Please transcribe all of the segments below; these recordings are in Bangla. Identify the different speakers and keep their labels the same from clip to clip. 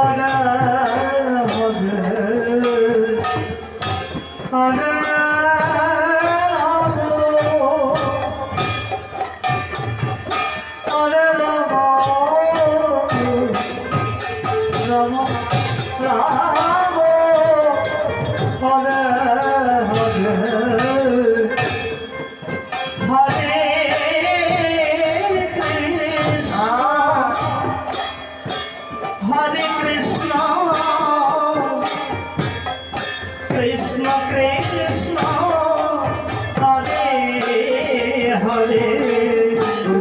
Speaker 1: Ana, Ana, Ana,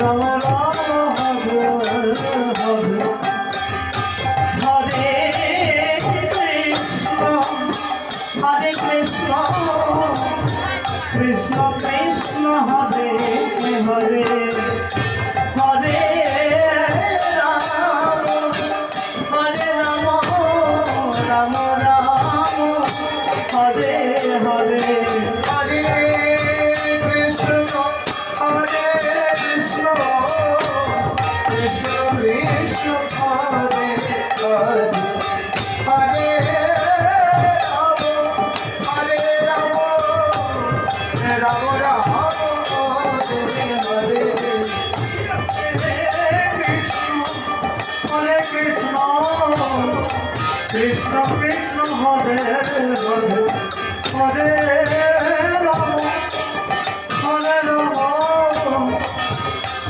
Speaker 1: নমঃ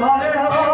Speaker 1: হরে
Speaker 2: হরে